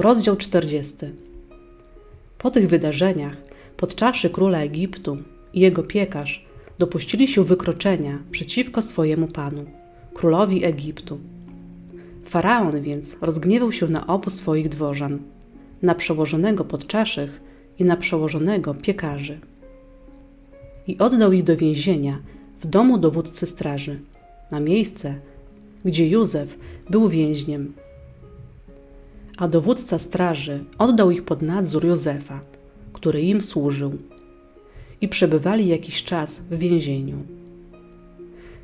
Rozdział 40. Po tych wydarzeniach podczaszy króla Egiptu i jego piekarz dopuścili się wykroczenia przeciwko swojemu panu, królowi Egiptu. Faraon więc rozgniewał się na obu swoich dworzan, na przełożonego podczaszych i na przełożonego piekarzy. I oddał ich do więzienia w domu dowódcy straży, na miejsce, gdzie Józef był więźniem. A dowódca straży oddał ich pod nadzór Józefa, który im służył. I przebywali jakiś czas w więzieniu.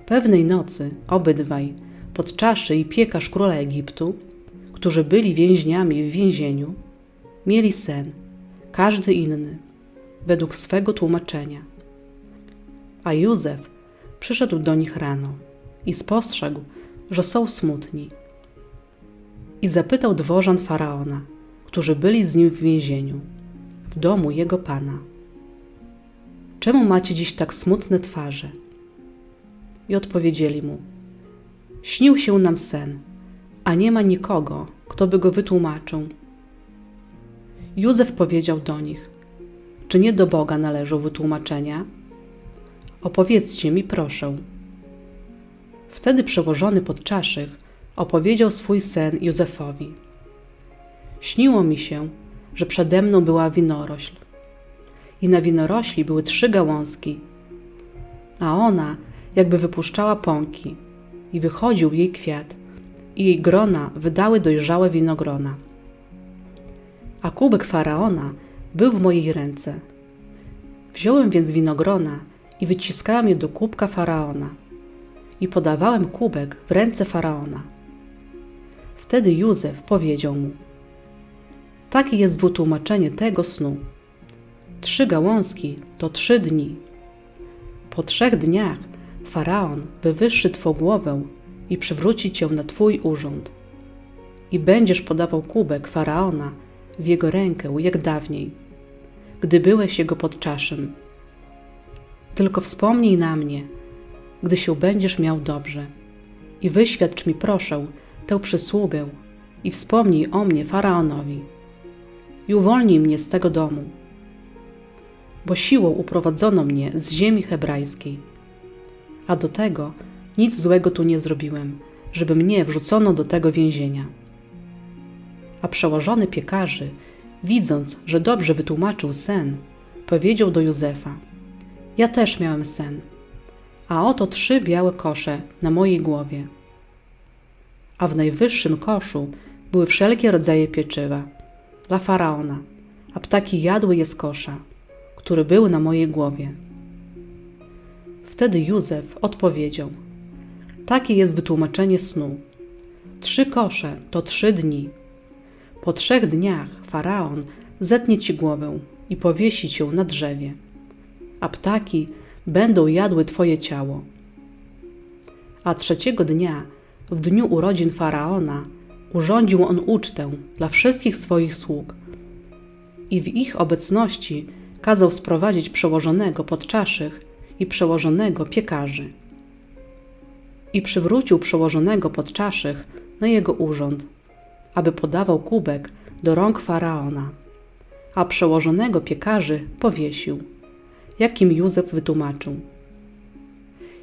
Pewnej nocy obydwaj, podczaszy i piekarz króla Egiptu, którzy byli więźniami w więzieniu, mieli sen, każdy inny, według swego tłumaczenia. A Józef przyszedł do nich rano i spostrzegł, że są smutni. I zapytał dworzan faraona, którzy byli z nim w więzieniu, w domu jego pana: Czemu macie dziś tak smutne twarze? I odpowiedzieli mu: Śnił się nam sen, a nie ma nikogo, kto by go wytłumaczył. Józef powiedział do nich: Czy nie do Boga należą wytłumaczenia? Opowiedzcie mi, proszę. Wtedy przełożony podczaszych opowiedział swój sen Józefowi. Śniło mi się, że przede mną była winorośl. I na winorośli były trzy gałązki, a ona jakby wypuszczała pąki, i wychodził jej kwiat, i jej grona wydały dojrzałe winogrona. A kubek faraona był w mojej ręce. Wziąłem więc winogrona i wyciskałem je do kubka faraona i podawałem kubek w ręce faraona. Wtedy Józef powiedział mu: Takie jest wytłumaczenie tego snu. Trzy gałązki to trzy dni. Po trzech dniach faraon wywyższy twą głowę i przywróci cię na twój urząd. I będziesz podawał kubek faraona w jego rękę, jak dawniej, gdy byłeś jego podczaszym. Tylko wspomnij na mnie, gdy się będziesz miał dobrze. I wyświadcz mi, proszę, tę przysługę i wspomnij o mnie faraonowi. I uwolnij mnie z tego domu, bo siłą uprowadzono mnie z ziemi hebrajskiej. A do tego nic złego tu nie zrobiłem, żeby mnie wrzucono do tego więzienia. A przełożony piekarzy, widząc, że dobrze wytłumaczył sen, powiedział do Józefa: Ja też miałem sen a oto trzy białe kosze na mojej głowie. A w najwyższym koszu były wszelkie rodzaje pieczywa dla faraona, a ptaki jadły je z kosza, który był na mojej głowie. Wtedy Józef odpowiedział: Takie jest wytłumaczenie snu. Trzy kosze to trzy dni. Po trzech dniach faraon zetnie ci głowę i powiesi cię na drzewie, a ptaki będą jadły Twoje ciało. A trzeciego dnia, w dniu urodzin faraona, urządził on ucztę dla wszystkich swoich sług i w ich obecności kazał sprowadzić przełożonego podczaszych i przełożonego piekarzy. I przywrócił przełożonego podczaszych na jego urząd, aby podawał kubek do rąk faraona, a przełożonego piekarzy powiesił jakim Józef wytłumaczył.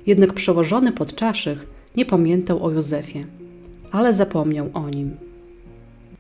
Jednak przełożony podczaszych nie pamiętał o Józefie, ale zapomniał o nim.